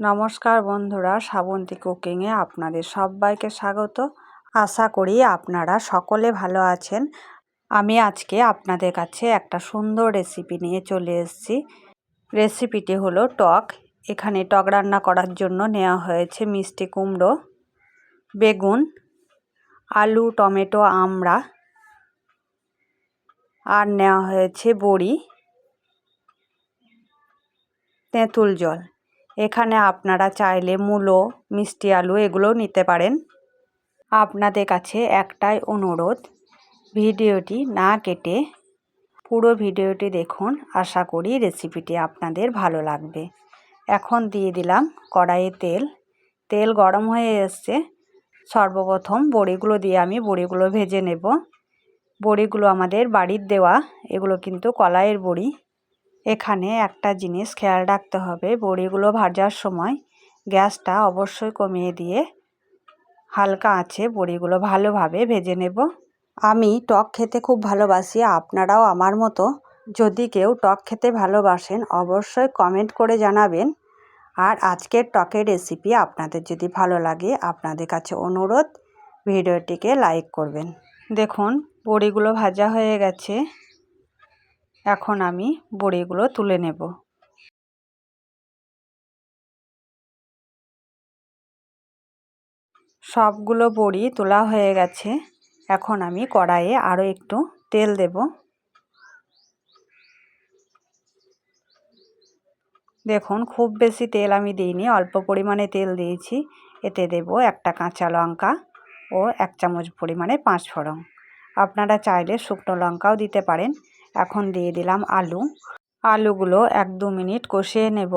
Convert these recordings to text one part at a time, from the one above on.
নমস্কার বন্ধুরা, শ্রাবন্তী কুকিংয়ে আপনাদের সবাইকে স্বাগত। আশা করি আপনারা সকলে ভালো আছেন। আমি আজকে আপনাদের কাছে একটা সুন্দর রেসিপি নিয়ে চলে এসেছি। রেসিপিটি হলো টক। এখানে টক রান্না করার জন্য নেওয়া হয়েছে মিষ্টি কুমড়ো, বেগুন, আলু, টমেটো, আমড়া, আর নেওয়া হয়েছে বড়ি, তেঁতুল জল। এখানে আপনারা চাইলে মূলো, মিষ্টি আলু এগুলোও নিতে পারেন। আপনাদের কাছে একটাই অনুরোধ, ভিডিওটি না কেটে পুরো ভিডিওটি দেখুন। আশা করি রেসিপিটি আপনাদের ভালো লাগবে। এখন দিয়ে দিলাম কড়াইয়ে তেল। তেল গরম হয়ে এসছে। সর্বপ্রথম বড়িগুলো দিয়ে আমি বড়িগুলো ভেজে নেব। বড়িগুলো আমাদের বাড়ির দেওয়া, এগুলো কিন্তু কলাইয়ের বড়ি। এখানে একটা জিনিস খেয়াল রাখতে হবে। বড়িগুলো ভাজার সময় গ্যাসটা অবশ্যই কমিয়ে দিয়ে হালকা আছে বড়িগুলো ভালোভাবে ভেজে নেব। আমি টক খেতে খুব ভালোবাসি, আপনারাও আমার মতো। যদি কেউ টক খেতে ভালোবাসেন, অবশ্যই কমেন্ট করে জানাবেন। আর আজকের টকের রেসিপি আপনাদের যদি ভালো লাগে, আপনাদের কাছে অনুরোধ, ভিডিওটিকে লাইক করবেন। দেখুন, বড়িগুলো ভাজা হয়ে গেছে। এখন আমি বড়িগুলো তুলে নেব। সবগুলো বড়ি তোলা হয়ে গেছে। এখন আমি কড়াইয়ে আরও একটু তেল দেব। দেখুন, খুব বেশি তেল আমি দিইনি, অল্প পরিমাণে তেল দিয়েছি। এতে দেব একটা কাঁচা লঙ্কা ও এক চামচ পরিমাণে পাঁচ ফোড়ন আপনারা চাইলে শুকনো লঙ্কাও দিতে পারেন। এখন দিয়ে দিলাম আলু। আলুগুলো এক দু মিনিট কষিয়ে নেব।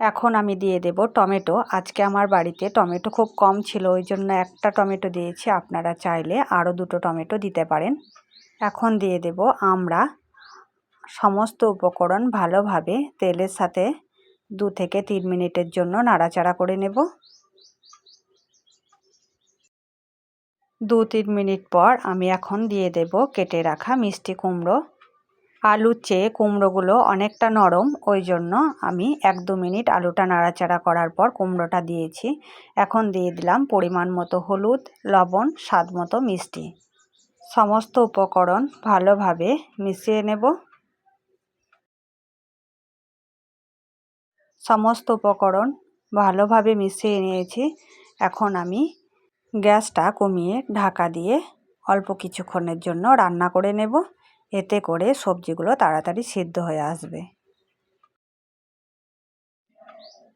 এখন আমি দিয়ে দেব টমেটো। আজকে আমার বাড়িতে টমেটো খুব কম ছিল, ওই জন্য একটা টমেটো দিয়েছি। আপনারা চাইলে আরও দুটো টমেটো দিতে পারেন। এখন দিয়ে দেব আমরা সমস্ত উপকরণ ভালোভাবে তেলের সাথে দু থেকে তিন মিনিটের জন্য নাড়াচাড়া করে নেব। দু তিন মিনিট পর আমি এখন দিয়ে দেব কেটে রাখা মিষ্টি কুমড়ো। আলুর চেয়ে কুমড়োগুলো অনেকটা নরম, ওই জন্য আমি এক দু মিনিট আলুটা নাড়াচাড়া করার পর কুমড়োটা দিয়েছি। এখন দিয়ে দিলাম পরিমাণ মতো হলুদ, লবণ, স্বাদ মতো মিষ্টি। সমস্ত উপকরণ ভালোভাবে মিশিয়ে নেব। সমস্ত উপকরণ ভালোভাবে মিশিয়ে নিয়েছি। এখন আমি গ্যাসটা কমিয়ে ঢাকা দিয়ে অল্প কিছুক্ষণের জন্য রান্না করে নেব। এতে করে সবজিগুলো তাড়াতাড়ি সিদ্ধ হয়ে আসবে।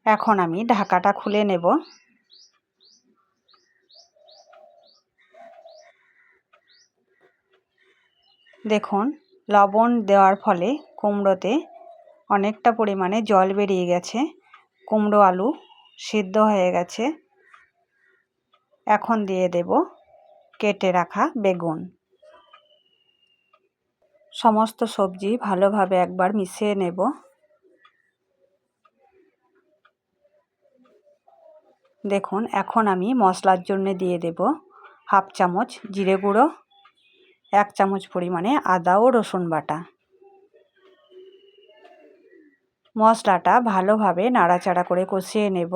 এখন আমি ঢাকাটা খুলে নেব। দেখুন, লবণ দেওয়ার ফলে কুমড়োতে অনেকটা পরিমাণে জল বেরিয়ে গেছে। কুমড়ো আলু সিদ্ধ হয়ে গেছে। এখন দিয়ে দেব কেটে রাখা বেগুন। সমস্ত সবজি ভালোভাবে একবার মিশিয়ে নেব। দেখুন, এখন আমি মশলার জন্য দিয়ে দেব হাফ চামচ জিরে গুঁড়ো, এক চামচ পরিমাণে আদা ও রসুন বাটা। মশলাটা ভালোভাবে নাড়াচাড়া করে কষিয়ে নেব।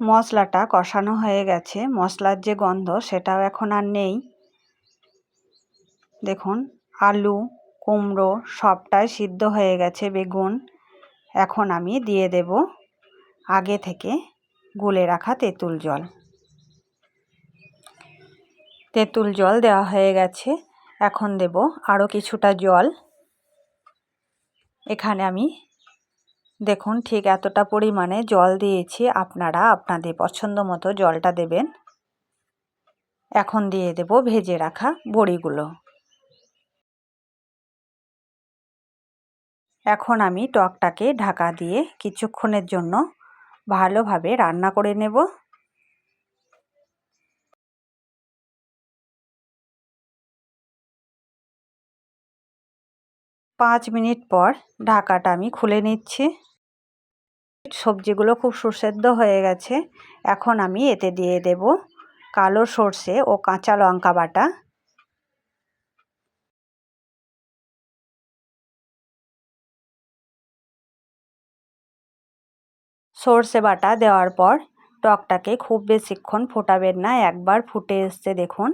মশলাটা কষানো হয়ে গেছে। মশলার যে গন্ধ, সেটাও এখন আর নেই। দেখুন, আলু, কুমড়ো সবটাই সিদ্ধ হয়ে গেছে, বেগুন। এখন আমি দিয়ে দেব আগে থেকে গুলে রাখা তেঁতুল জল। তেঁতুল জল দেওয়া হয়ে গেছে। এখন দেব আরও কিছুটা জল। এখানে আমি দেখুন, ঠিক এতটা পরিমাণে জল দিয়েছি। আপনারা আপনাদের পছন্দ মতো জলটা দেবেন। এখন দিয়ে দেব ভেজে রাখা বড়িগুলো। এখন আমি টকটাকে ঢাকা দিয়ে কিছুক্ষণের জন্য ভালোভাবে রান্না করে নেব। পাঁচ মিনিট পর ঢাকাটা আমি খুলে নিচ্ছি। সবজিগুলো খুব সুসেদ্ধ হয়ে গেছে। এখন আমি এতে দিয়ে দেব কালো সর্ষে ও কাঁচা লঙ্কা বাটা। সর্ষে বাটা দেওয়ার পর টকটাকে খুব বেশিক্ষণ ফোটাবেন না, একবার ফুটে এসছে দেখুন।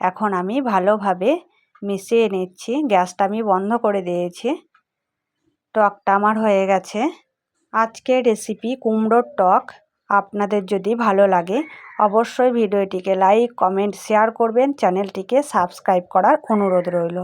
এখন আমি ভালোভাবে মিশিয়ে নিচ্ছি, গ্যাসটা আমি বন্ধ করে দিয়েছি। টকটা আমার হয়ে গেছে। আজকের রেসিপি কুমড়োর টক। আপনাদের যদি ভালো লাগে, অবশ্যই ভিডিওটিকে লাইক কমেন্ট শেয়ার করবেন। চ্যানেলটিকে সাবস্ক্রাইব করার অনুরোধ রইল।